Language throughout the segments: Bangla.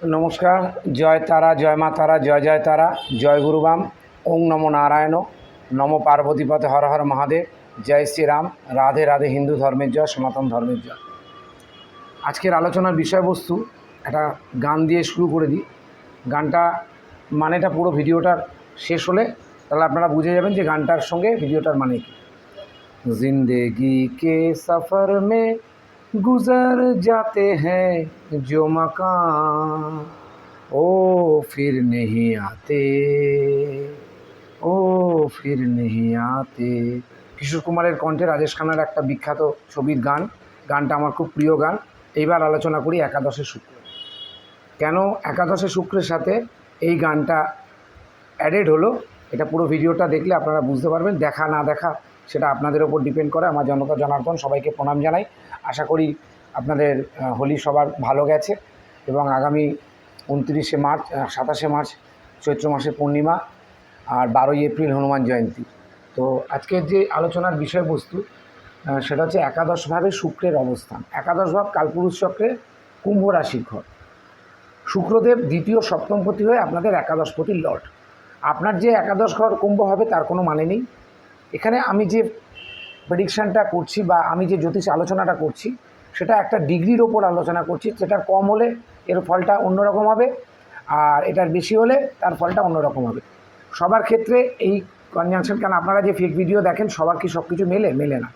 নমস্কার, জয় তারা, জয় মা তারা, জয় জয় তারা, জয় গুরুবাম ওং নম নারায়ণ, নম পার্বতীপথে হর হর মহাদেব, জয় শ্রীরাম, রাধে রাধে হিন্দু ধর্মের জয়, সনাতন ধর্মের জয়। আজকের আলোচনার বিষয়বস্তু, একটা গান দিয়ে শুরু করে দিই। গানটা মানেটা পুরো ভিডিওটার শেষ হলে তাহলে আপনারা বুঝে যাবেন যে গানটার সঙ্গে ভিডিওটার মানে কি। জিন্দেগি কে সফর মে गुजर जाते हैं जो मकान ओ फिर नहीं आते ও ফির নেহি আতে কিশোর কুমারের কণ্ঠে রাজেশ খান্নার একটা বিখ্যাত ছবির গান গানটা আমার খুব প্রিয় গান এইবার আলোচনা করি একাদশে শুক্র কেন একাদশে শুক্রের সাথে এই গানটা অ্যাডেড হলো এটা পুরো ভিডিওটা দেখলে আপনারা বুঝতে পারবেন দেখা না দেখা সেটা আপনাদের ওপর ডিপেন্ড করে, আমার জনতা জনার্দন সবাইকে প্রণাম জানাই। আশা করি আপনাদের হোলি সবার ভালো গেছে এবং আগামী উনত্রিশে মার্চ সাতাশে মার্চ চৈত্র মাসের পূর্ণিমা আর বারোই এপ্রিল হনুমান জয়ন্তী। তো আজকের যে আলোচনার বিষয়বস্তু সেটা হচ্ছে একাদশভাবে শুক্রের অবস্থান। একাদশ ভাব কালপুরুষ চক্রে কুম্ভ রাশির ঘর। শুক্রদেব দ্বিতীয় সপ্তমপতি হয়ে আপনাদের একাদশপতির লর্ড। আপনার যে একাদশ ঘর কুম্ভ হবে তার কোনো মানে নেই। এখানে আমি যে প্রেডিকশানটা করছি বা আমি যে জ্যোতিষ আলোচনাটা করছি, সেটা একটা ডিগ্রির ওপর আলোচনা করছি সেটা কম হলে এর ফলটা অন্যরকম হবে আর এটার বেশি হলে তার ফলটা অন্যরকম হবে। সবার ক্ষেত্রে এই কনজাংশন কেন আপনারা যে ফেক ভিডিও দেখেন, সবার কি সব কিছু মেলে? মেলে না।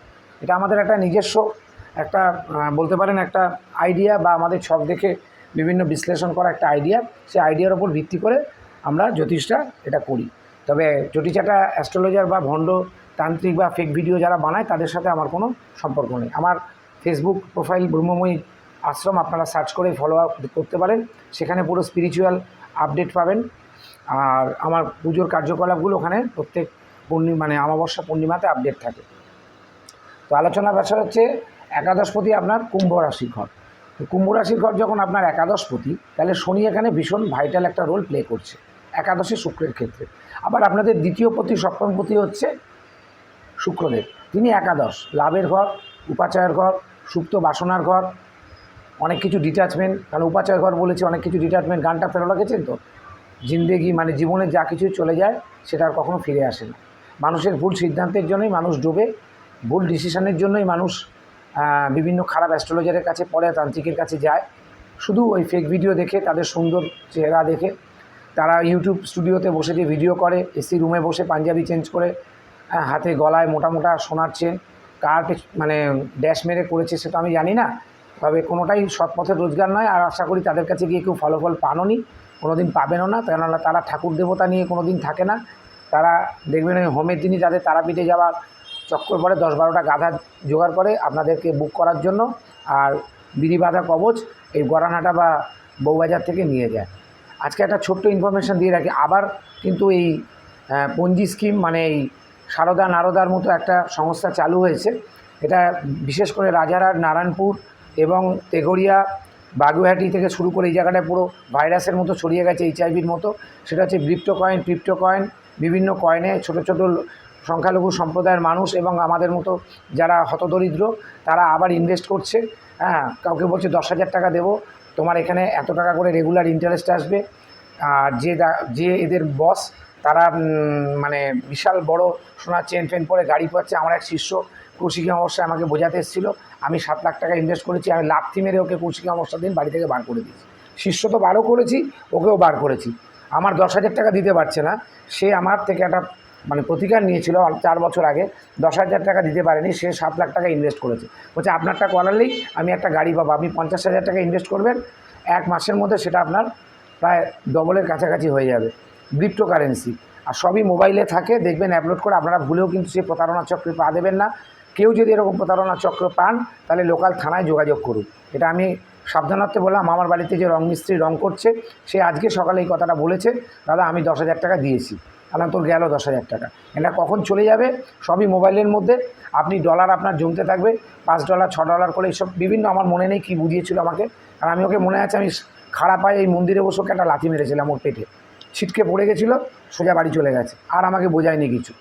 এটা আমাদের একটা নিজস্ব একটা বলতে পারেন একটা আইডিয়া বা আমাদের ছক দেখে বিভিন্ন বিশ্লেষণ করা একটা আইডিয়া সেই আইডিয়ার ওপর ভিত্তি করে আমরা জ্যোতিষটা এটা করি। তবে জ্যোতিষাটা অ্যাস্ট্রোলজার বা ভণ্ড তান্ত্রিক বা ফেক ভিডিও যারা বানায়, তাদের সাথে আমার কোনো সম্পর্ক নেই। আমার ফেসবুক প্রোফাইল ব্রহ্মময়ী আশ্রম, আপনারা সার্চ করে ফলো আপ করতে পারেন। সেখানে পুরো স্পিরিচুয়াল আপডেট পাবেন। আর আমার পুজোর কার্যকলাপগুলো ওখানে প্রত্যেক পূর্ণিমা মানে অমাবস্যা পূর্ণিমাতে আপডেট থাকে। তো আলোচনার বিষয় হচ্ছে, একাদশপতি আপনার কুম্ভ রাশির ঘর। তো কুম্ভ রাশির ঘর যখন আপনার একাদশপতি, তাহলে শনি এখানে ভীষণ ভাইটাল একটা রোল প্লে করছে, একাদশে শুক্রের ক্ষেত্রে। আবার আপনাদের দ্বিতীয় পতি সপ্তমপতি হচ্ছে শুক্রদেব। তিনি একাদশ, লাভের ঘর উপাচায়ের ঘর, সুপ্ত বাসনার ঘর, অনেক কিছু ডিট্যাচমেন্ট কারণ উপাচায় ঘর বলেছি, অনেক কিছু ডিট্যাচমেন্ট গানটা ফেরো লাগেছেন তো? জিন্দেগি মানে জীবনে যা কিছু চলে যায়, সেটা আর কখনো ফিরে আসে না। মানুষের ভুল সিদ্ধান্তের জন্যই মানুষ ডোবে, ভুল ডিসিশনের জন্যই মানুষ বিভিন্ন খারাপ অ্যাস্ট্রোলজারের কাছে পড়ে, তান্ত্রিকের কাছে যায়। শুধু ওই ফেক ভিডিও দেখে, তাদের সুন্দর চেহারা দেখে, তারা ইউটিউব স্টুডিওতে বসে যে ভিডিও করে এসি রুমে বসে পাঞ্জাবি চেঞ্জ করে হাতে গলায় মোটা মোটা সোনার চেন কার মানে ড্যাশ মেরে করেছে সেটা আমি জানি না। তবে কোনোটাই সৎ পথে রোজগার নয় আর আশা করি তাদের কাছে গিয়ে কেউ ফলাফল পানও নি কোনো দিন পাবেনও না। কেননা তারা ঠাকুর দেবতা নিয়ে কোনো দিন থাকে না। তারা দেখবেন ওই হোমের দিনই যাদের তারাপীঠে যাওয়ার চক্কর পরে দশ বারোটা গাধা জোগাড় করে আপনাদেরকে বুক করার জন্য আর বিড়ি বাঁধা কবচ এই গড়ানাটা বা বউবাজার থেকে নিয়ে যায়। আজকে একটা ছোট্ট ইনফরমেশান দিয়ে রাখি। আবার কিন্তু এই পঞ্জি স্কিম মানে এই সারদা নারদার মতো একটা সংস্থা চালু হয়েছে। এটা বিশেষ করে রাজারহাট, নারায়ণপুর এবং তেঘরিয়া বাগুহাটি থেকে শুরু করে এই জায়গাটায় পুরো ভাইরাসের মতো ছড়িয়ে গেছে, এইচআইভির মতো। সেটা হচ্ছে ব্রিপ্টো কয়েন ক্রিপ্টো কয়েন বিভিন্ন কয়েনে ছোট ছোট সংখ্যালঘু সম্প্রদায়ের মানুষ এবং আমাদের মতো যারা হতদরিদ্র, তারা আবার ইনভেস্ট করছে। হ্যাঁ কাউকে বলছে দশ হাজার টাকা দেবো, তোমার এখানে এত টাকা করে রেগুলার ইন্টারেস্ট আসবে। আর যে যে এদের বস তারা মানে বিশাল বড় সোনার চেন ফেন পরে গাড়ি পাচ্ছে। আমার এক শিষ্য কৌশিকী অমাবস্যায় আমাকে বোঝাতে এসেছিল। আমি সাত লাখ টাকা ইনভেস্ট করেছি, আমি লাথি মেরে ওকে কৌশিকী অমাবস্যার দিন বাড়ি থেকে বার করে দিয়েছি। শিষ্য তো বারও করেছি, ওকেও বার করেছি। আমার দশ হাজার টাকা দিতে পারছে না। সে আমার থেকে একটা মানে প্রতিকার নিয়েছিল চার বছর আগে। দশ হাজার টাকা দিতে পারেনি, সে সাত লাখ টাকা ইনভেস্ট করেছে। বলছে, আপনারটা করালেই আমি একটা গাড়ি পাবো। আপনি পঞ্চাশ হাজার টাকা ইনভেস্ট করবেন, এক মাসের মধ্যে সেটা আপনার প্রায় ডবলের কাছাকাছি হয়ে যাবে। ক্রিপ্টো কারেন্সি আর সবই মোবাইলে থাকে, দেখবেন অ্যাপলোড করে আপনারা ভুলেও কিন্তু সেই প্রতারণা চক্রে পা দেবেন না। কেউ যদি এরকম প্রতারণা চক্র পান, তাহলে লোকাল থানায় যোগাযোগ করুন। এটা আমি সাবধানার্থে বললাম, আমার বাড়িতে যে রং মিস্ত্রি রং করছে, সে আজকে সকালে এই কথাটা বলেছে, দাদা, আমি দশ হাজার টাকা দিয়েছি। আলাম তোর গেল দশ হাজার টাকা। এটা কখন চলে যাবে? সবই মোবাইলের মধ্যে। আপনি ডলার আপনার জমতে থাকবে, পাঁচ ডলার ছ ডলার করে এইসব বিভিন্ন আমার মনে নেই কী বুঝিয়েছিল আমাকে। আর আমি ওকে মনে আছে, আমি খারাপ পায়ে এই মন্দিরে বসে ওকে একটা লাথি মেরেছিলাম ওর পেটে। ছিটকে পড়ে গেছিল, সোজা বাড়ি চলে গেছে। আর আমাকে বোঝায়নি কিছু।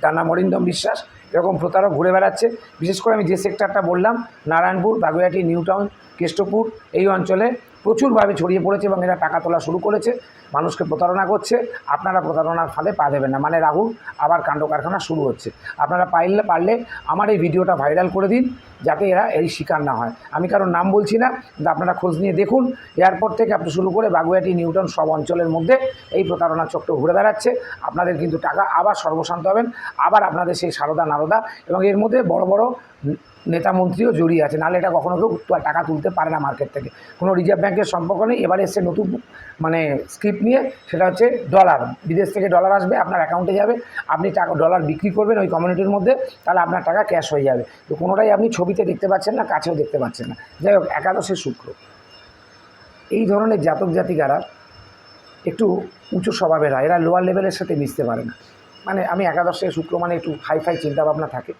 তার নাম অরিন্দম বিশ্বাস, এরকম প্রতারক ঘুরে বেড়াচ্ছে। বিশেষ করে আমি যে সেক্টরটা বললাম, নারায়ণপুর বাগুয়াটি নিউটাউন, কেষ্টপুর, এই অঞ্চলে প্রচুরভাবে ছড়িয়ে পড়েছে এবং এরা টাকা তোলা শুরু করেছে, মানুষকে প্রতারণা করছে, আপনারা প্রতারণার ফাঁদে পা দেবেন না। মানে রাহুল, আবার কাণ্ড কারখানা শুরু হচ্ছে। আপনারা পাইলে, পারলে আমার এই ভিডিওটা ভাইরাল করে দিন, যাতে এরা এই শিকার না হয়। আমি কারোর নাম বলছি না, কিন্তু আপনারা খোঁজ নিয়ে দেখুন, এয়ারপোর্ট থেকে আপনি শুরু করে বাগুয়াটি, নিউটন সব অঞ্চলের মধ্যে এই প্রতারণা চক্র ঘুরে বেড়াচ্ছে। আপনাদের কিন্তু টাকা আবার সর্বশান্ত হবেন, আবার আপনাদের সেই সারদা নারদা এবং এর মধ্যে বড় বড় নেতা মন্ত্রীও জড়িয়ে আছে। নাহলে এটা কখনো কেউ টাকা তুলতে পারে না মার্কেট থেকে। কোনো রিজার্ভ ব্যাঙ্কের সম্পর্ক নেই। এবারে এসছে নতুন মানে স্ক্রিপ্ট নিয়ে। সেটা হচ্ছে ডলার বিদেশ থেকে ডলার আসবে, আপনার অ্যাকাউন্টে যাবে। আপনি টাকা ডলার বিক্রি করবেন ওই কমিউনিটির মধ্যে, তাহলে আপনার টাকা ক্যাশ হয়ে যাবে। তো কোনোটাই আপনি ছবিতে দেখতে পাচ্ছেন না, কাছেও দেখতে পাচ্ছেন না। যাই হোক, একাদশে শুক্র। এই ধরনের জাতক জাতিকারা একটু উঁচু স্বভাবের হয়। এরা লোয়ার লেভেলের সাথে মিশতে পারে না। মানে আমি একাদশে শুক্র মানে একটু হাই ফাই চিন্তাভাবনা থাকে।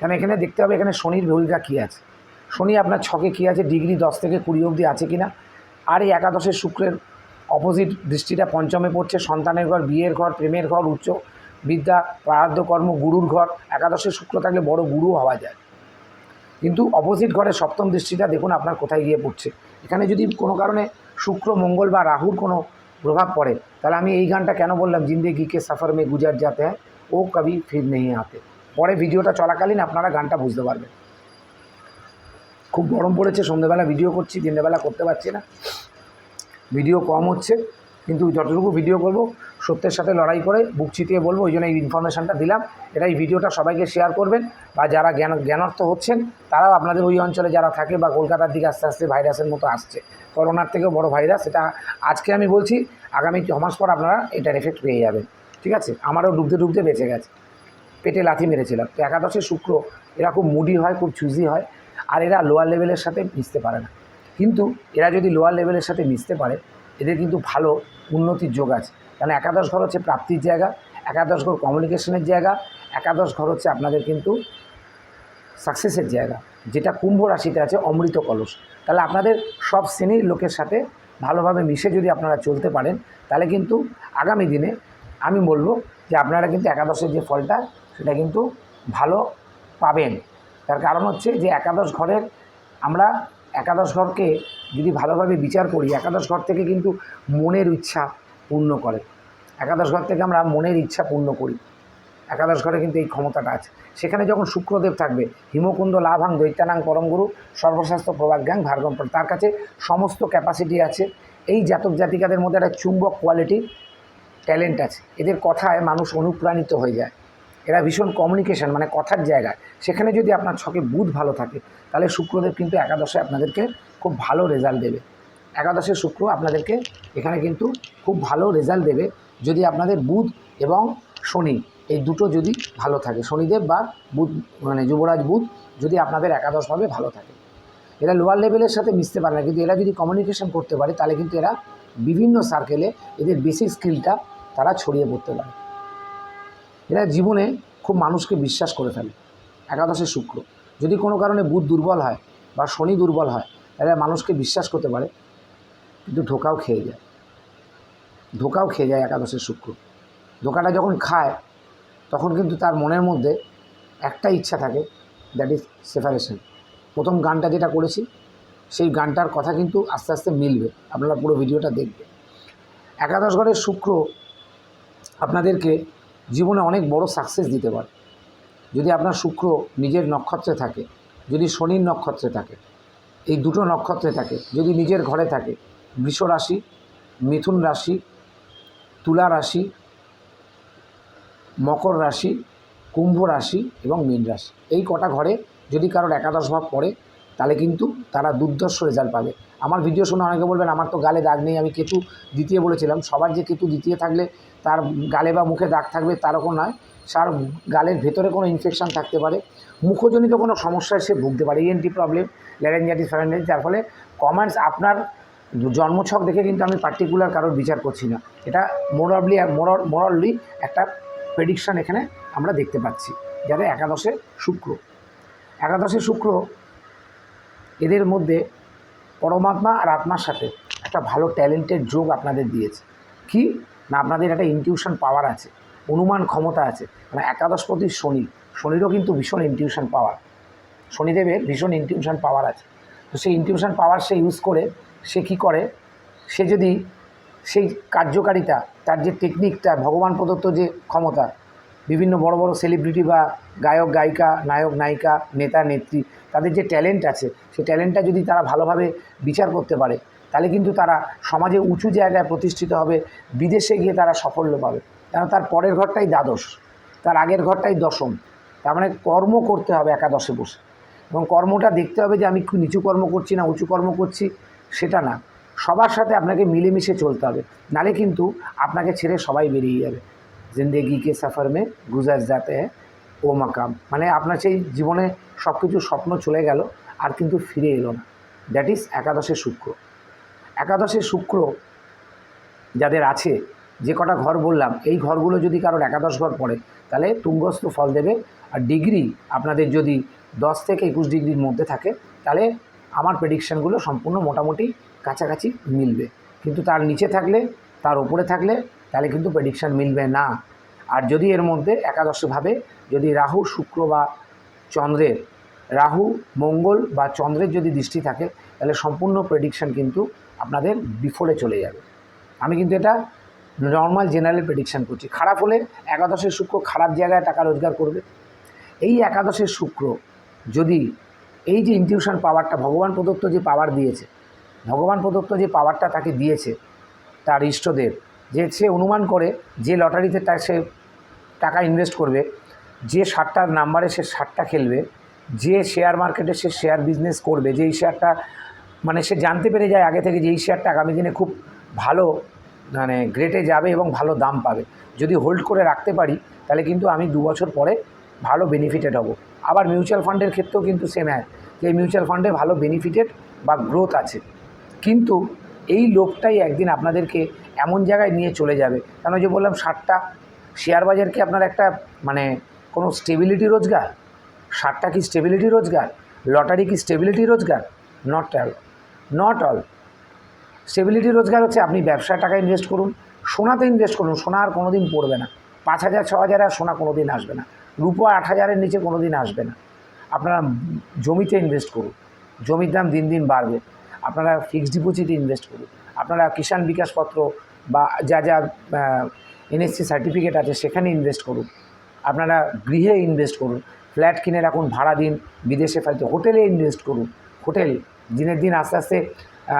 কারণ এখানে দেখতে হবে এখানে শনির ভূমিকা কী আছে? শনি আপনার ছকে কী আছে? ডিগ্রি দশ থেকে কুড়ি অবধি আছে কি না আর এই একাদশের শুক্রের অপোজিট দৃষ্টিটা পঞ্চমে পড়ছে। সন্তানের ঘর, বিয়ের ঘর, প্রেমের ঘর, উচ্চ বিদ্যা প্রারাধ্য কর্ম, গুরুর ঘর। একাদশের শুক্র থাকলে বড় গুরু হওয়া যায়। কিন্তু অপোজিট ঘরে সপ্তম দৃষ্টিটা দেখুন আপনার কোথায় গিয়ে পড়ছে। এখানে যদি কোনো কারণে শুক্র, মঙ্গল বা রাহুর কোনো প্রভাব পড়ে, তাহলে আমি এই গানটা কেন বললাম? জিন্দেগি কে সফর মে গুজার যাতে হ্যাঁ ও কবি ফির নেই আতে। পরে ভিডিওটা চলাকালীন আপনারা গানটা বুঝতে পারবেন। খুব গরম পড়েছে সন্ধ্যেবেলা ভিডিও করছি, দিনেরবেলা করতে পারছি না। ভিডিও কম হচ্ছে, কিন্তু যতটুকু ভিডিও করব, সত্যের সাথে লড়াই করে বুক চিতিয়ে বলব, ওই জন্য এই ইনফরমেশানটা দিলাম। এটা এই ভিডিওটা সবাইকে শেয়ার করবেন, বা যারা জ্ঞান, জ্ঞানার্থ হচ্ছেন, তারাও আপনাদের ওই অঞ্চলে যারা থাকে বা কলকাতার দিকে আস্তে আস্তে ভাইরাসের মতো আসছে। করোনার থেকেও বড় ভাইরাস এটা আজকে আমি বলছি, আগামী ছ মাস পর আপনারা এটার এফেক্ট পেয়ে যাবেন। ঠিক আছে? আমারও ডুবতে ডুবতে বেঁচে গেছে। পেটে লাথি মেরেছিলাম। তো একাদশে শুক্র এরা খুব মুডি হয়, খুব চুজি হয়, আর এরা লোয়ার লেভেলের সাথে মিশতে পারে না। কিন্তু এরা যদি লোয়ার লেভেলের সাথে মিশতে পারে, এদের কিন্তু ভালো উন্নতির যোগ আছে। কারণ একাদশ ঘর হচ্ছে প্রাপ্তির জায়গা, একাদশ ঘর কমিউনিকেশনের জায়গা, একাদশ ঘর হচ্ছে আপনাদের কিন্তু সাকসেসের জায়গা। যেটা কুম্ভ রাশিতে আছে অমৃত কলস। তাহলে আপনাদের সব শ্রেণির লোকের সাথে ভালোভাবে মিশে যদি আপনারা চলতে পারেন, তাহলে কিন্তু আগামী দিনে আমি বলব যে আপনারা কিন্তু একাদশের যে ফলটা সেটা কিন্তু ভালো পাবেন। তার কারণ হচ্ছে যে একাদশ ঘরের আমরা একাদশ ঘরকে যদি ভালোভাবে বিচার করি, একাদশ ঘর থেকে কিন্তু মনের ইচ্ছা পূর্ণ করে। একাদশ ঘর থেকে আমরা মনের ইচ্ছা পূর্ণ করি। একাদশ ঘরে কিন্তু এই ক্ষমতাটা আছে। সেখানে যখন শুক্রদেব থাকবে হিমকুন্দ লাভাং দৈত্যানাং পরমগুরু সর্বশাস্ত্র প্রভাজ্ঞাং ভার্গম তার কাছে সমস্ত ক্যাপাসিটি আছে। এই জাতক জাতিকাদের মধ্যে একটা চুম্বক কোয়ালিটি ট্যালেন্ট আছে। এদের কথায় মানুষ অনুপ্রাণিত হয়ে যায়। এরা ভীষণ কমিউনিকেশান মানে কথার জায়গায় সেখানে যদি আপনার ছকে বুধ ভালো থাকে, তাহলে শুক্রদেব কিন্তু একাদশে আপনাদেরকে খুব ভালো রেজাল্ট দেবে। একাদশে শুক্র আপনাদেরকে এখানে কিন্তু খুব ভালো রেজাল্ট দেবে, যদি আপনাদের বুধ এবং শনি, এই দুটো যদি ভালো থাকে। শনিদেব বা বুধ মানে যুবরাজ বুধ যদি আপনাদের একাদশভাবে ভালো থাকে। এরা লোয়ার লেভেলের সাথে মিশতে পারে না, কিন্তু এরা যদি কমিউনিকেশন করতে পারে, তাহলে কিন্তু এরা বিভিন্ন সার্কেলে এদের বেসিক স্কিলটা তারা ছড়িয়ে পড়তে পারে। এরা জীবনে খুব মানুষকে বিশ্বাস করে ফেলে। একাদশে শুক্র। যদি কোনো কারণে বুধ দুর্বল হয় বা শনি দুর্বল হয়, তাহলে মানুষকে বিশ্বাস করতে পারে, কিন্তু ধোকাও খেয়ে যায়। ধোকাও খেয়ে যায় একাদশের শুক্র। ধোকাটা যখন খায়, তখন কিন্তু তার মনের মধ্যে একটা ইচ্ছা থাকে দ্যাট ইজ সেপারেশন প্রথম গানটা যেটা করেছি, সেই গানটার কথা কিন্তু আস্তে আস্তে মিলবে। আপনারা পুরো ভিডিওটা দেখবেন। একাদশ ঘরের শুক্র আপনাদেরকে জীবনে অনেক বড় সাকসেস দিতে পারে। যদি আপনার শুক্র নিজের নক্ষত্রে থাকে, যদি শনির নক্ষত্রে থাকে, এই দুটো নক্ষত্রে থাকে, যদি নিজের ঘরে থাকে, বৃষ রাশি, মিথুন রাশি, তুলা রাশি, মকর রাশি, কুম্ভ রাশি এবং মীন রাশি। এই কটা ঘরে যদি কারোর একাদশ ভাব পড়ে, তাহলে কিন্তু তারা দুর্দর্শ রেজাল্ট পাবে। আমার ভিডিও শুনে অনেকে বলবেন, আমার তো গালে দাগ নেই, আমি কেতু দ্বিতীয় বলেছিলাম। সবার যে কেতু দ্বিতীয় থাকলে তার গালে বা মুখে দাগ থাকবে তারকম নয়। তার গালের ভেতরে কোনো ইনফেকশান থাকতে পারে। মুখজনিত কোনো সমস্যায় সে ভুগতে পারে। ইএনটি প্রবলেম ল্যারেঞ্জাইটিস ফ্যারেঞ্জাইটিস যার ফলে কমেন্টস আপনার জন্মছক দেখে কিন্তু আমি পার্টিকুলার কারোর বিচার করছি না। এটা মোরাবলি মোরাল একটা প্রেডিকশান এখানে আমরা দেখতে পাচ্ছি যাদের একাদশে শুক্র। একাদশে শুক্র এদের মধ্যে পরমাত্মা আর আত্মার সাথে একটা ভালো ট্যালেন্টের যোগ আপনাদের দিয়েছে। কি? না, আপনাদের একটা ইনটিউশন পাওয়ার আছে, অনুমান ক্ষমতা আছে। মানে একাদশপতি শনি, শনিরও কিন্তু ভীষণ ইনটিউশন পাওয়ার শনিদেবের ভীষণ ইনটিউশন পাওয়ার আছে। তো সেই ইনটিউশন পাওয়ার সে ইউজ করে, সে কী করে? সে যদি সেই কার্যকারিতা, তার যে টেকনিকটা ভগবান প্রদত্ত যে ক্ষমতা, বিভিন্ন বড় বড় সেলিব্রিটি বা গায়ক, গায়িকা, নায়ক, নায়িকা, নেতা, নেত্রী, তাদের যে ট্যালেন্ট আছে সেই ট্যালেন্টটা যদি তারা ভালোভাবে বিচার করতে পারে তাহলে কিন্তু তারা সমাজে উঁচু জায়গায় প্রতিষ্ঠিত হবে, বিদেশে গিয়ে তারা সাফল্য পাবে। কেন তার পরের ঘরটাই দ্বাদশ, তার আগের ঘরটাই দশম। তার মানে কর্ম করতে হবে একাদশে বসে। এবং কর্মটা দেখতে হবে যে আমি নিচু কর্ম করছি না উঁচু কর্ম করছি, সেটা না। সবার সাথে আপনাকে মিলেমিশে চলতে হবে। নালে কিন্তু আপনাকে ছেড়ে সবাই বেরিয়ে যাবে। জিন্দেগি কে সফর মে গুজার যাতে হ্যাঁ ও মাকাম। মানে আপনার সেই জীবনে সব কিছু স্বপ্ন চলে গেল, আর কিন্তু ফিরে এলো না। দ্যাট ইজ একাদশে শুক্র। একাদশে শুক্র যাদের আছে, যে কটা ঘর বললাম, এই ঘরগুলো যদি কারোর একাদশ ঘর পড়ে, তাহলে তুঙ্গস্থ ফল দেবে। আর ডিগ্রি আপনাদের যদি দশ থেকে একুশ ডিগ্রির মধ্যে থাকে, তাহলে আমার প্রেডিকশানগুলো সম্পূর্ণ মোটামুটি কাছাকাছি মিলবে। কিন্তু তার নিচে থাকলে, তার ওপরে থাকলে, তাহলে কিন্তু প্রেডিকশান মিলবে না। আর যদি এর মধ্যে একাদশভাবে যদি রাহু, শুক্র বা চন্দ্রের রাহু, মঙ্গল বা চন্দ্রের যদি দৃষ্টি থাকে, তাহলে সম্পূর্ণ প্রেডিকশান কিন্তু আপনাদের বিফলে চলে যাবে। আমি কিন্তু এটা নর্মাল জেনারেল প্রেডিকশান করছি। খারাপ হলে একাদশের শুক্র খারাপ জায়গায় টাকা রোজগার করবে। এই একাদশের শুক্র যদি এই যে ইনটিউশন পাওয়ারটা ভগবান প্রদত্ত যে পাওয়ার দিয়েছে, ভগবান প্রদত্ত যে পাওয়ারটা তাকে দিয়েছে, তার ইষ্টদের যে সে অনুমান করে যে লটারিতে সে টাকা ইনভেস্ট করবে, যে ষাটটার নাম্বারে সে ষাটটা খেলবে যে শেয়ার মার্কেটে সে শেয়ার বিজনেস করবে যে এই শেয়ারটা মানে সে জানতে পেরে যায় আগে থেকে যে এই শেয়ারটা আগামী দিনে খুব ভালো মানে গ্রেটে যাবে এবং ভালো দাম পাবে। যদি হোল্ড করে রাখতে পারি, তাহলে কিন্তু আমি দু বছর পরে ভালো বেনিফিটেড হব। আবার মিউচুয়াল ফান্ডের ক্ষেত্রেও কিন্তু সেম এক যে এই মিউচুয়াল ফান্ডে ভালো বেনিফিটেড বা গ্রোথ আছে। কিন্তু এই লোকটাই একদিন আপনাদেরকে এমন জায়গায় নিয়ে চলে যাবে। কেন যে বললাম, ষাটটা শেয়ার বাজার কি আপনার একটা মানে কোনো স্টেবিলিটি রোজগার? ষাটটা কি স্টেবিলিটি রোজগার? লটারি কি স্টেবিলিটি রোজগার? Not all not all stability রোজগার হচ্ছে আপনি ব্যবসায় টাকা ইনভেস্ট করুন, সোনাতে ইনভেস্ট করুন, সোনা আর কোনো দিন পড়বে না। পাঁচ হাজার, ছ হাজার আর সোনা কোনো দিন আসবে না। রূপো আট হাজারের নিচে কোনো দিন আসবে না। আপনারা জমিতে ইনভেস্ট করুন। জমির দাম দিন দিন বাড়বে। আপনারা ফিক্সড ডিপোজিটে ইনভেস্ট করুন। আপনারা কিষাণ বিকাশপত্র বা যা যা এনএসসি সার্টিফিকেট আছে সেখানে ইনভেস্ট করুন। আপনারা গৃহে ইনভেস্ট করুন। ফ্ল্যাট কিনে রাখুন, ভাড়া দিন, বিদেশে ফেলতে হোটেলে ইনভেস্ট করুন। হোটেল দিনের দিন আস্তে আস্তে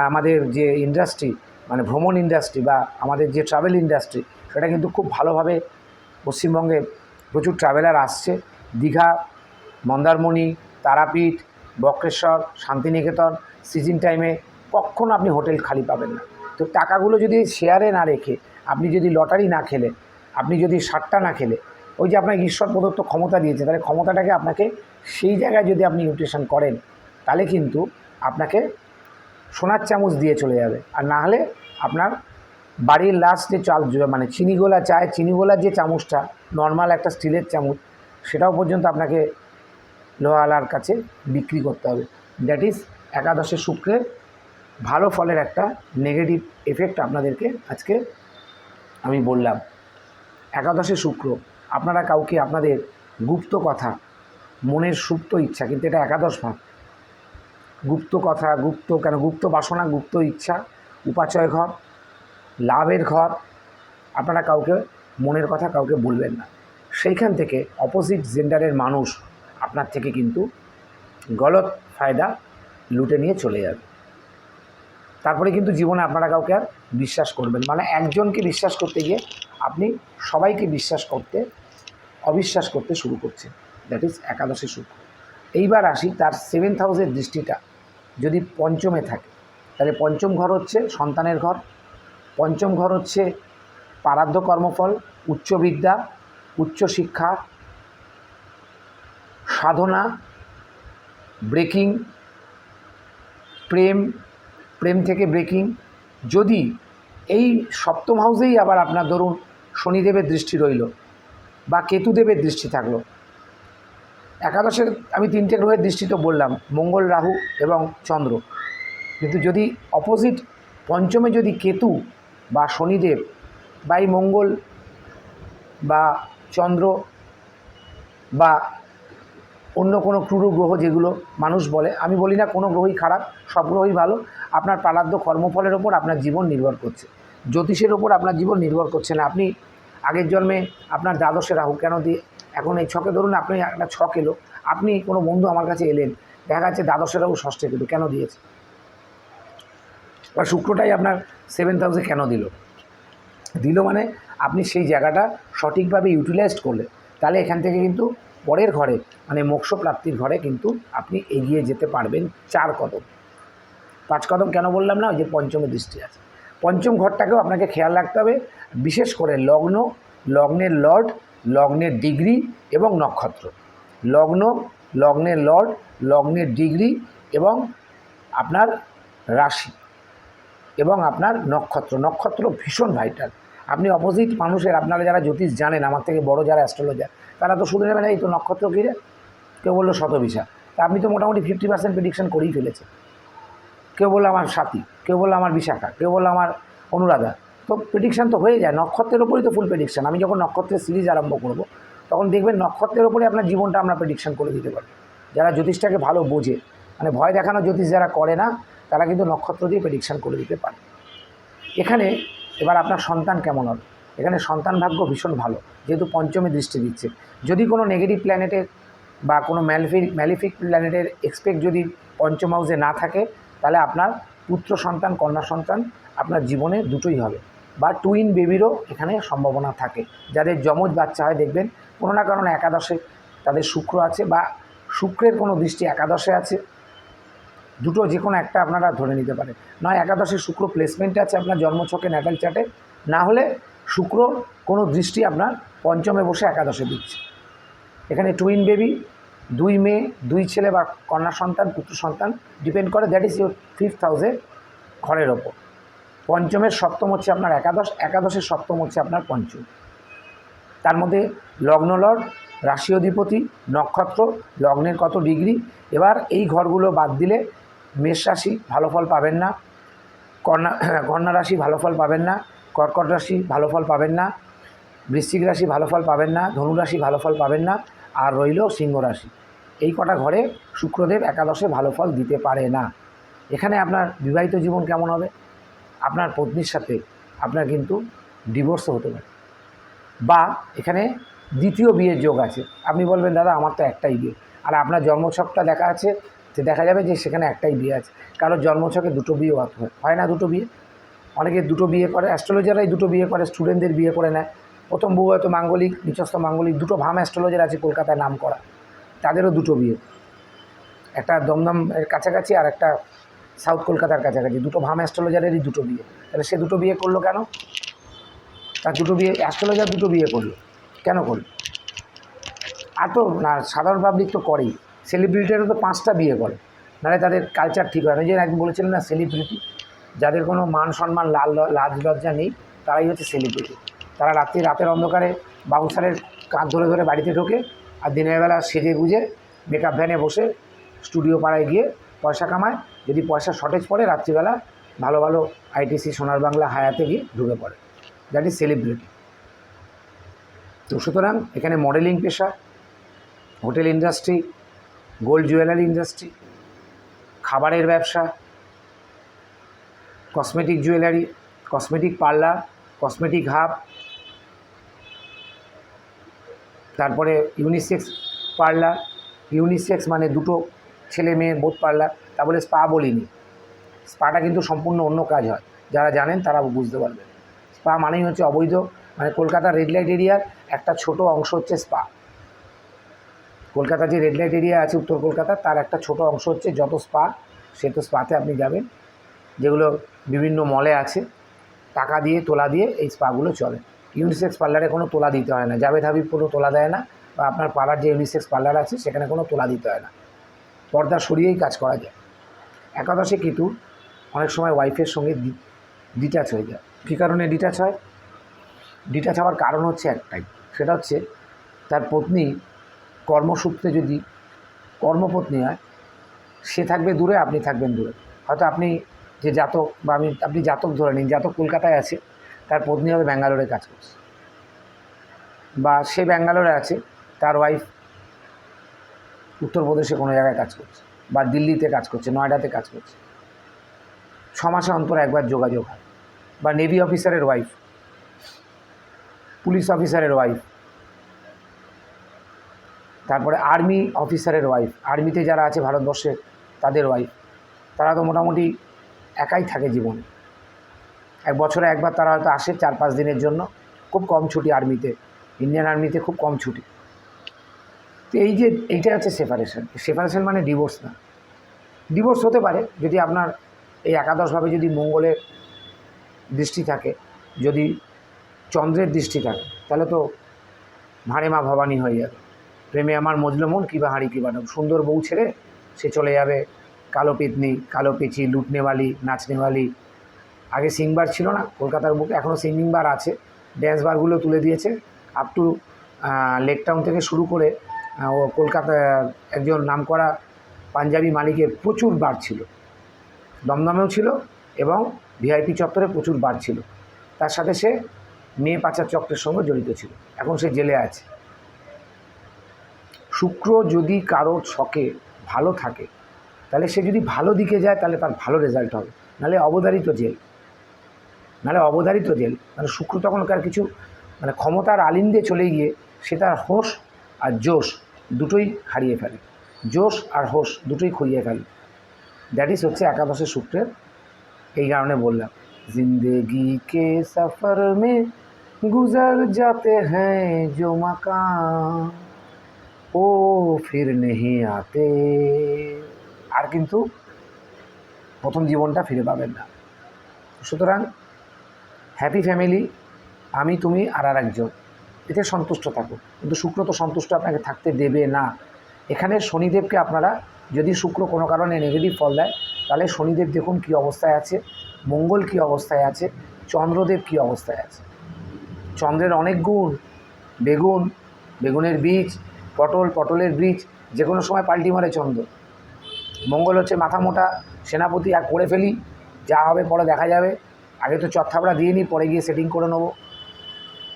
আমাদের যে ইন্ডাস্ট্রি মানে ভ্রমণ ইন্ডাস্ট্রি বা আমাদের যে ট্রাভেল ইন্ডাস্ট্রি সেটা কিন্তু খুব ভালোভাবে পশ্চিমবঙ্গে প্রচুর ট্রাভেলার আসছে। দীঘা, মন্দারমণি, তারাপীঠ, বক্রেশ্বর, শান্তিনিকেতন, সিজন টাইমে কখনো আপনি হোটেল খালি পাবেন না। তো টাকাগুলো যদি শেয়ারে না রেখে আপনি যদি লটারি না খেলে, আপনি যদি সারটা না খেলে ওই যে আপনাকে ঈশ্বর প্রদত্ত ক্ষমতা দিয়েছে, তাহলে ক্ষমতাটাকে আপনাকে সেই জায়গায় যদি আপনি ইউটেশন করেন, তাহলে কিন্তু আপনাকে সোনার চামচ দিয়ে চলে যাবে। আর না হলে আপনার বাড়ির লাস্ট যে চাল মানে চিনিগোলা চায়, চিনিগোলার যে চামচটা নর্মাল একটা স্টিলের চামচ, সেটাও পর্যন্ত আপনাকে লোহালার কাছে বিক্রি করতে হবে। দ্যাট ইজ একাদশে শুক্রের ভালো ফলের একটা নেগেটিভ এফেক্ট আপনাদেরকে আজকে আমি বললাম। একাদশে শুক্র আপনারা কাউকে আপনাদের গুপ্ত কথা, মনের সুপ্ত ইচ্ছা, কিন্তু এটা একাদশ ভাব। গুপ্ত কথা, গুপ্ত, কেন গুপ্ত বাসনা, গুপ্ত ইচ্ছা, উপাচয় ঘর, লাভের ঘর, আপনারা কাউকে মনের কথা কাউকে বলবেন না। সেইখান থেকে অপোজিট জেন্ডারের মানুষ আপনার থেকে কিন্তু গলত ফায়দা লুটে নিয়ে চলে যাবে। তারপরে কিন্তু জীবনে আপনারা কাউকে আর বিশ্বাস করবেন মানে একজনকে বিশ্বাস করতে গিয়ে আপনি সবাইকে বিশ্বাস করতে অবিশ্বাস করতে শুরু করছে। দ্যাট ইজ একাদশী সুখ এইবার আসি তার সেভেন্থ হাউসের দৃষ্টিটা। যদি পঞ্চমে থাকে, তাহলে পঞ্চম ঘর হচ্ছে সন্তানের ঘর। পঞ্চম ঘর হচ্ছে পারাধ্য কর্মফল উচ্চবিদ্যা উচ্চশিক্ষা সাধনা ব্রেকিং প্রেম প্রেম থেকে ব্রেকিং যদি এই সপ্তম হাউসেই আবার আপনার ধরুন শনিদেবের দৃষ্টি রইল বা কেতুদেবের দৃষ্টি থাকল। একাদশের আমি তিনটে গ্রহের দৃষ্টি তো বললাম, মঙ্গল, রাহু এবং চন্দ্র। কিন্তু যদি অপোজিট পঞ্চমে যদি কেতু বা শনিদেব বা এই মঙ্গল বা চন্দ্র বা অন্য কোনো ক্রুর গ্রহ যেগুলো মানুষ বলে, আমি বলি না কোনো গ্রহই খারাপ, সব গ্রহই ভালো, আপনার প্রারাব্ধ কর্মফলের ওপর আপনার জীবন নির্ভর করছে। জ্যোতিষের ওপর আপনার জীবন নির্ভর করছে না। আপনি আগের জন্মে আপনার দ্বাদশে রাহু, কেন দিয়ে এখন এই ছকে ধরুন আপনি একটা ছক এলো, আপনি কোনো বন্ধু আমার কাছে এলেন, দেখা যাচ্ছে দ্বাদশে রাহু ষষ্ঠে কিন্তু কেন দিয়েছে? বা শুক্রটাই আপনার সেভেন্থ হাউসে কেন দিল? দিল মানে আপনি সেই জায়গাটা সঠিকভাবে ইউটিলাইজড করলে তাহলে এখান থেকে কিন্তু পরের ঘরে মানে মোক্ষ প্রাপ্তির ঘরে কিন্তু আপনি এগিয়ে যেতে পারবেন চার কদম। পাঁচ কদম কেন বললাম না? ওই যে পঞ্চমে দৃষ্টি আছে। পঞ্চম ঘরটাকেও আপনাকে খেয়াল রাখতে হবে, বিশেষ করে লগ্ন, লগ্নের লর্ড, লগ্নের ডিগ্রি এবং নক্ষত্র। লগ্ন, লগ্নের লর্ড, লগ্নের ডিগ্রি এবং আপনার রাশি এবং আপনার নক্ষত্র। নক্ষত্র ভীষণ ভাইটাল আপনি অপোজিট মানুষের, আপনারা যারা জ্যোতিষ জানেন, আমার থেকে বড় যারা অ্যাস্ট্রোলজার তারা তো শুনে নেবেন, এই তো নক্ষত্র কিরে কেউ বলল শতবিশা। তা আপনি তো মোটামুটি ফিফটি পার্সেন্ট প্রেডিকশন করেই ফেলেছেন। কেউ বলল আমার সাথী কেউ বলল আমার বিশাখা, কেউ বলল আমার অনুরাধা। তো প্রেডিকশান তো হয়ে যায়, নক্ষত্রের ওপরই তো ফুল প্রেডিকশান আমি যখন নক্ষত্রের সিরিজ আরম্ভ করব, তখন দেখবেন নক্ষত্রের ওপরে আপনার জীবনটা আমরা প্রেডিকশান করে দিতে পারি। যারা জ্যোতিষটাকে ভালো বোঝে মানে ভয় দেখানো জ্যোতিষ যারা করে না, তারা কিন্তু নক্ষত্র দিয়ে প্রেডিকশান করে দিতে পারে। এখানে এবার আপনার সন্তান কেমন হবে? এখানে সন্তান ভাগ্য ভীষণ ভালো, যেহেতু পঞ্চমে দৃষ্টি দিচ্ছে। যদি কোনো নেগেটিভ প্ল্যানেটের বা কোনো ম্যালিফিক ম্যালিফিক প্ল্যানেটের এক্সপেক্ট যদি পঞ্চম হাউসে না থাকে, তাহলে আপনার পুত্র সন্তান, কন্যা সন্তান আপনার জীবনে দুটোই হবে। বা টুইন বেবিরও এখানে সম্ভাবনা থাকে। যাদের যমজ বাচ্চা হয়, দেখবেন কোনো না কারণে একাদশে তাদের শুক্র আছে বা শুক্রের কোনো দৃষ্টি একাদশে আছে। দুটো যে কোনো একটা আপনারা ধরে নিতে পারেন। নয়, একাদশে শুক্র প্লেসমেন্টে আছে আপনার জন্মছকে ন্যাটাল চার্টে না হলে শুক্র কোনো দৃষ্টি আপনার পঞ্চমে বসে একাদশে দিচ্ছে। এখানে টুইন বেবি দুই মেয়ে, দুই ছেলে বা কন্যা সন্তান, পুত্র সন্তান ডিপেন্ড করে দ্যাট ইজ ইউর ফিফথ হাউসে ঘরের ওপর। পঞ্চমের সপ্তম হচ্ছে আপনার একাদশ, একাদশের সপ্তম হচ্ছে আপনার পঞ্চম। তার মধ্যে লগ্ন লর্ড, রাশি অধিপতি, নক্ষত্র, লগ্নের কত ডিগ্রি, এবার এই ঘরগুলো বাদ দিলে মেষ রাশি ভালো ফল পাবেন না, কন্যা কন্যা রাশি ভালো ফল পাবেন না, কর্কট রাশি ভালো ফল পাবেন না, বৃশ্চিক রাশি ভালো ফল পাবেন না, ধনু রাশি ভালো ফল পাবেন না আর রইল সিংহ রাশি। এই কটা ঘরে শুক্রদেব একাদশে ভালো ফল দিতে পারে না। এখানে আপনার বিবাহিত জীবন কেমন হবে? আপনার পত্নীর সাথে আপনার কিন্তু ডিভোর্সও হতে পারে। বা এখানে দ্বিতীয় বিয়ের যোগ আছে। আপনি বলবেন, দাদা, আমার তো একটাই বিয়ে। আর আপনার জন্মছকটা দেখা আছে যে দেখা যাবে যে সেখানে একটাই বিয়ে আছে। কারও জন্মছকে দুটো বিয়ে হয় হয় না দুটো বিয়ে? অনেকে দুটো বিয়ে করে অ্যাস্ট্রোলজাররাই দুটো বিয়ে করে স্টুডেন্টদের বিয়ে করে নেয়। প্রথম বউ হয়তো মাঙ্গলিক নিচস্থ মাঙ্গলিক, দুটো ভাম অ্যাস্ট্রোলজার আছে কলকাতায় নাম করা। তাদেরও দুটো বিয়ে। একটা দমদম এর কাছাকাছি আর একটা সাউথ কলকাতার কাছাকাছি। দুটো ভাম অ্যাস্ট্রোলজারেরই দুটো বিয়ে। তাহলে সে দুটো বিয়ে করল কেন? তার দুটো বিয়ে অ্যাস্ট্রোলজার দুটো বিয়ে করল। কেন করল? আর তো না, সাধারণ পাবলিক তো করেই। সেলিব্রিটিরা তো পাঁচটা বিয়ে করে। নাহলে তাদের কালচার ঠিক হয় না। যে একদিন বলেছিলেন না সেলিব্রিটি যাদের কোনো মান সম্মান লাল লাজ লজ্জা নেই, তারাই হচ্ছে সেলিব্রিটি তারা রাত্রি, রাতের অন্ধকারে বাউন্সারের কাঁধ ধরে ধরে বাড়িতে ঢোকে আর দিনের বেলা সেজে গুজে মেকআপ ভ্যানে বসে স্টুডিও পাড়ায় গিয়ে পয়সা কামায়। যদি পয়সা শর্টেজ পড়ে, রাত্রিবেলা ভালো ভালো আইটিসি সোনার বাংলা, হায়াতে গিয়ে ঢুকে পড়ে। দ্যাট ইজ সেলিব্রিটি তো সুতরাং এখানে মডেলিং পেশা hotel industry gold jewellery industry খাবারের ব্যবসা cosmetic jewellery cosmetic parlour cosmetic hub তারপরে ইউনিসেক্স পার্লার ইউনিসেক্স মানে দুটো ছেলে মেয়ে বোধ পার্লার তা বলে স্পা বলিনি। স্পাটা কিন্তু সম্পূর্ণ অন্য কাজ হয়। যারা জানেন তারা বুঝতে পারবেন। স্পা মানেই হচ্ছে অবৈধ মানে কলকাতা রেড লাইট এরিয়ার একটা ছোট অংশ হচ্ছে স্পা কলকাতা যে রেড লাইট এরিয়া আছে উত্তর কলকাতা, তার একটা ছোট অংশ হচ্ছে যত স্পা সে তো স্পাতে আপনি যাবেন। যেগুলো বিভিন্ন মলে আছে, টাকা দিয়ে, তোলা দিয়ে এই স্পাগুলো চলে। ইউনিসেক্স পার্লারে কোনো তোলা দিতে হয় না। জাভেদ হাবিব কোনো তোলা দেয় না বা আপনার পাড়ার যে ইউনিসেক্স পার্লার আছে, সেখানে কোনো তোলা দিতে হয় না। পর্দা সরিয়েই কাজ করা যায়। একাদশে কিন্তু অনেক সময় ওয়াইফের সঙ্গে ডিটাচ হয়ে যায়। কী কারণে ডিটাচ হয়? ডিটাচ হওয়ার কারণ হচ্ছে একটাই। সেটা হচ্ছে তার পত্নী কর্মসূত্রে যদি কর্মপত্নী হয়, সে থাকবে দূরে, আপনি থাকবেন দূরে। হয়তো আপনি যে জাতক বা আমি, আপনি জাতক ধরে নিন, জাতক কলকাতায় আছে তার পত্নী হবে ব্যাঙ্গালোরে কাজ করছে। বা সে ব্যাঙ্গালোরে আছে, তার ওয়াইফ উত্তরপ্রদেশে কোনো জায়গায় কাজ করছে বা দিল্লিতে কাজ করছে, নয়ডাতে কাজ করছে। ছ মাসে অন্তর একবার যোগাযোগ হয়। বা নেভি অফিসারের ওয়াইফ পুলিশ অফিসারের ওয়াইফ তারপরে আর্মি অফিসারের ওয়াইফ আর্মিতে যারা আছে ভারতবর্ষে, তাদের ওয়াইফ তারা তো মোটামুটি একাই থাকে জীবনে। এক বছরে একবার তারা হয়তো আসে চার পাঁচ দিনের জন্য। খুব কম ছুটি আর্মিতে। ইন্ডিয়ান আর্মিতে খুব কম ছুটি। তো এই যে এইটা হচ্ছে সেপারেশন সেপারেশন মানে ডিভোর্স না। ডিভোর্স হতে পারে যদি আপনার এই একাদশভাবে যদি মঙ্গলের দৃষ্টি থাকে, যদি চন্দ্রের দৃষ্টি থাকে, তাহলে তো ভাঁড়ে মা ভবানী হয়ে যাবে। প্রেমে আমার মজলো মন কিবা হাঁড়ি কিবা ডব সুন্দর বউ ছেড়ে সে চলে যাবে কালো পেতনি, কালো পেঁচি, লুটনেওয়ালি, নাচনেওয়ালি আগে সিংবার ছিল না, কলকাতার বুকে এখনও সিঙ্গিং বার আছে। ড্যান্স বারগুলো তুলে দিয়েছে। আপ টু লেক টাউন থেকে শুরু করে ও কলকাতা, একজন নামকরা পাঞ্জাবি মালিকের প্রচুর বার ছিল। দমদমেও ছিল এবং ভিআইপি চত্বরে প্রচুর বার ছিল। তার সাথে সে মেয়ে পাচার চক্রের সঙ্গে জড়িত ছিল। এখন সে জেলে আছে। শুক্র যদি কারোর ছকে ভালো থাকে, তাহলে সে যদি ভালো দিকে যায়, তাহলে তার ভালো রেজাল্ট হবে। নাহলে অবধারিত জেল। নাহলে অবধারিত জেল মানে শুক্র তখনকার কিছু মানে ক্ষমতার আলিন্দে চলে গিয়ে সে তার হোশ আর জোশ দুটোই হারিয়ে ফেলে। জোশ আর হোশ দুটোই খুঁজিয়ে ফেলে। দ্যাট ইজ হচ্ছে একাদশে শুক্রের, এই কারণে বললাম। জিন্দেগি কে সফর মে গুজর যাতে হ্যাঁ জো মাকান ও ফির নেহি আতে। আর কিন্তু প্রথম জীবনটা ফিরে পাবেন না। সুতরাং হ্যাপি ফ্যামিলি আমি, তুমি আর আর একজন এতে সন্তুষ্ট থাকুন কিন্তু শুক্র তো সন্তুষ্ট আপনাকে থাকতে দেবে না। এখানে শনিদেবকে আপনারা যদি শুক্র কোনো কারণে নেগেটিভ ফল দেয়, তাহলে শনিদেব দেখুন কী অবস্থায় আছে, মঙ্গল কী অবস্থায় আছে, চন্দ্রদেব কী অবস্থায় আছে। চন্দ্রের অনেক গুণ, বেগুন, বেগুনের বীজ, পটল, পটলের বীজ, যে কোনো সময় পাল্টি মারে চন্দ্র। মঙ্গল হচ্ছে মাথা মোটা, সেনাপতি আর করে ফেলি, যা হবে পরে দেখা যাবে। আগে তো চত্থাবড়া দিয়ে নিই পরে গিয়ে সেটিং করে নেব।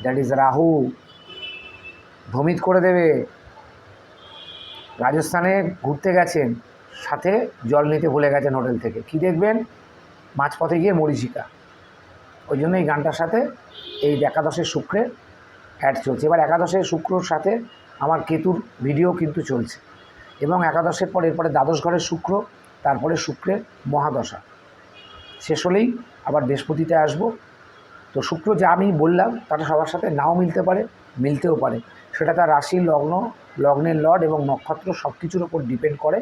দ্যাট ইজ রাহু ভমিত করে দেবে। রাজস্থানে ঘুরতে গেছেন, সাথে জল নিতে ভুলে গেছেন হোটেল থেকে। কি দেখবেন? মাঝপথে গিয়ে মরিচিকা। ওই জন্য এই গানটার সাথে এই একাদশের শুক্রে অ্যাড চলছে। এবার একাদশের শুক্রর সাথে আমার কেতুর ভিডিও কিন্তু চলছে। এবং একাদশের পর এরপরে দ্বাদশ ঘরের শুক্র, তারপরে শুক্রের মহাদশা। শেষ হলেই আবার বৃহস্পতিতে আসব। তো শুক্র যা আমি বললাম তাটা সবার সাথে নাও মিলতে পারে, মিলতেও পারে। সেটা তার রাশি, লগ্ন, লগ্নের লর্ড এবং নক্ষত্র সব কিছুর ওপর ডিপেন্ড করে।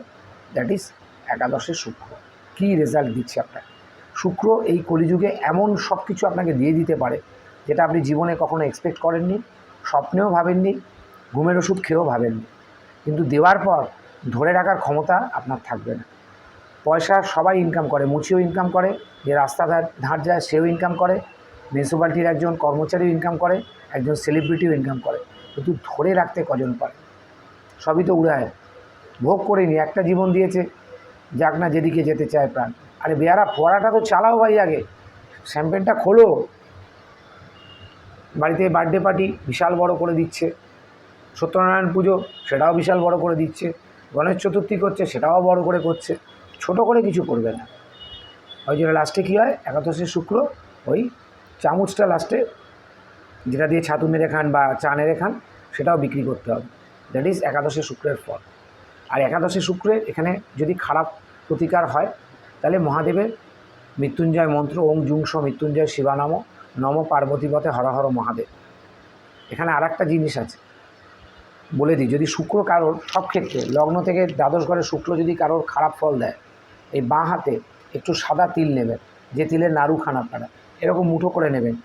দ্যাট ইজ একাদশের শুক্র। কী রেজাল্ট দিচ্ছে আপনার শুক্র এই কলিযুগে এমন সব কিছু আপনাকে দিয়ে দিতে পারে, যেটা আপনি জীবনে কখনো এক্সপেক্ট করেননি, স্বপ্নেও ভাবেননি, ঘুমের ওষুধ খেয়েও ভাবেননি। কিন্তু দেওয়ার পর ধরে রাখার ক্ষমতা আপনার থাকবে না। পয়সা সবাই ইনকাম করে, মুচিও ইনকাম করে, যে রাস্তাঘাট ধার- যায় সেও ইনকাম করে মিউনিসিপ্যালিটির একজন কর্মচারীও ইনকাম করে, একজন সেলিব্রিটিও ইনকাম করে। কিন্তু ধরে রাখতে কজন পারে? সবই তো উড়ায়। ভোগ করেনি একটা জীবন দিয়েছে, যাক না যেদিকে যেতে চায় প্রাণ। আরে বেয়ারা, ফোয়ারাটা তো চালাও ভাই আগে। শ্যাম্পেনটা খোলো। বাড়িতে বার্থডে পার্টি বিশাল বড় করে দিচ্ছে। সত্যনারায়ণ পুজো, সেটাও বিশাল বড় করে দিচ্ছে। গণেশ চতুর্থী করছে, সেটাও বড় করে করছে। ছোট করে কিছু করবে না। ওই জন্য লাস্টে কী হয়? একাদশে শুক্র, ওই চামচটা লাস্টে যেটা দিয়ে ছাতু মেরে খান বা চা নেড়ে খান, সেটাও বিক্রি করতে হবে। দ্যাট ইজ একাদশে শুক্রের ফল। আর একাদশে শুক্রের এখানে যদি খারাপ প্রতিকার হয়, তাহলে মহাদেবের মৃত্যুঞ্জয় মন্ত্র ওং জুংস মৃত্যুঞ্জয় শিবানাম নম পার্বতীপথে হর হর মহাদেব। এখানে আর একটা জিনিস আছে। বলে দিই, যদি শুক্র কারোর সব ক্ষেত্রে, লগ্ন থেকে দ্বাদশ ঘরে শুক্র যদি কারোর খারাপ ফল দেয় এই বাঁ হাতে একটু সাদা তিল নেবেন, যে তিলের নাড়ু খান আপনারা। এরকম মুঠো করে নেবেন।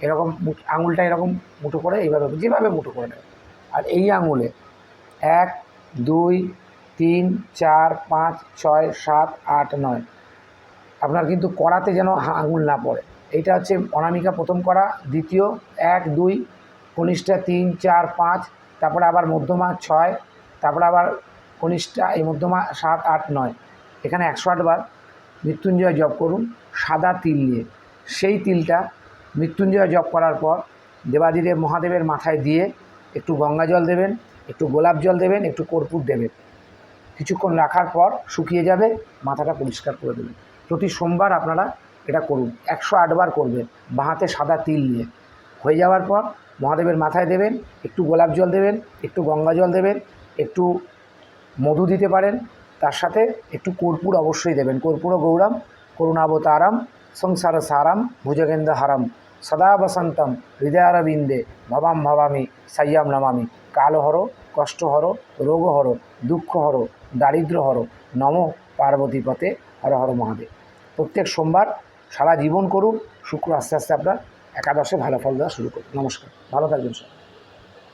এরকম আঙুলটা এরকম মুঠো করে এইভাবে যেভাবে মুঠো করে নেবেন। আর এই আঙুলে এক, দুই, তিন, চার, পাঁচ, ছয়, সাত, আট, নয়। আপনার কিন্তু কড়াতে যেন আঙুল না পড়ে। এইটা হচ্ছে অনামিকা প্রথম করা, দ্বিতীয় এক, দুই, কনিষ্ঠা তিন, চার, পাঁচ, তারপরে আবার মধ্যমা ছয়, তারপরে আবার কনিষ্ঠা এই মধ্যমা সাত, আট, নয়। এখানে একশো আটবার মৃত্যুঞ্জয় জপ করুন, সাদা তিল নিয়ে। সেই তিলটা মৃত্যুঞ্জয় জপ করার পর দেবাদিদেব মহাদেবের মাথায় দিয়ে একটু গঙ্গা জল দেবেন, একটু গোলাপ জল দেবেন, একটু কর্পূর দেবেন। কিছুক্ষণ রাখার পর শুকিয়ে যাবে, মাথাটা পরিষ্কার করে দেবেন। প্রতি সোমবার আপনারা এটা করুন, একশো আটবার করবেন বাঁ হাতে সাদা তিল নিয়ে। হয়ে যাওয়ার পর মহাদেবের মাথায় দেবেন, একটু গোলাপ জল দেবেন, একটু গঙ্গা জল দেবেন, একটু মধু দিতে পারেন তার সাথে একটু কর্পূর অবশ্যই দেবেন। কর্পূর গৌরাম করুণাবতারাম সংসার সারাম ভুজগেন্দ্র হারাম। সদা বসন্তম হৃদয়ারবিন্দে ভবাম ভবামি, সাইয়াম নমামি। কালহর কষ্টহর রোগহর দুঃখহর দারিদ্র্যহর নম পার্বতীপতে হর হর মহাদেব। প্রত্যেক সোমবার সারা জীবন করুন। শুক্র আস্তে আস্তে আপনার একাদশে ভালো ফল দেওয়া শুরু করুন। নমস্কার। ভালো থাকবেন স্যার